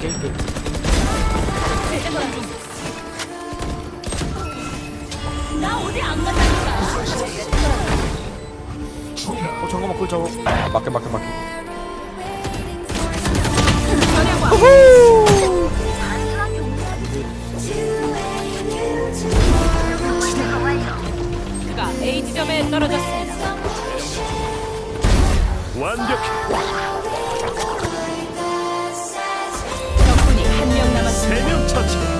나 어디 안 간다니까. 어 잠깐만 그 저거 아, 맞게 맞게 맞게. 지점에 떨어졌습니다. 완벽해. 남았습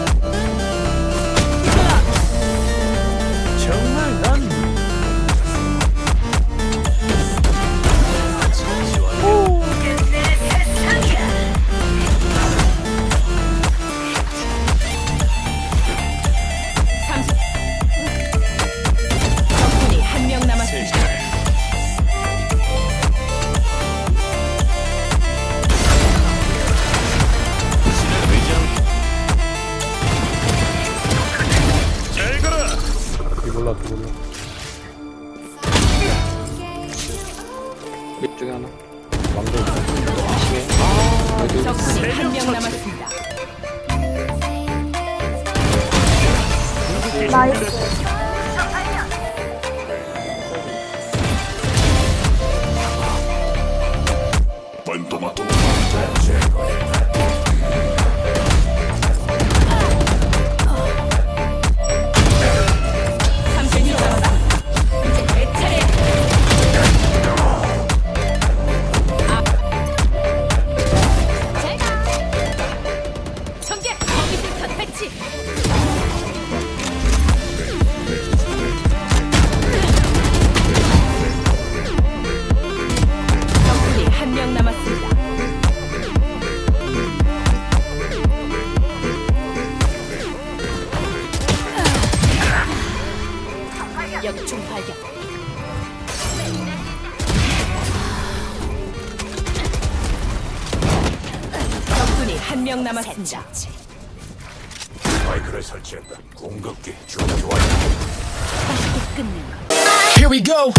뒤골라 뒤골라 밑 중에 하나 왕도 시계 아 적군이 한 명 남았습니다. 나이스. 역총 발견. 적군이 한 명 남았습니다. 마이크를 설치한다. 공격기 준비 완료. Here we go.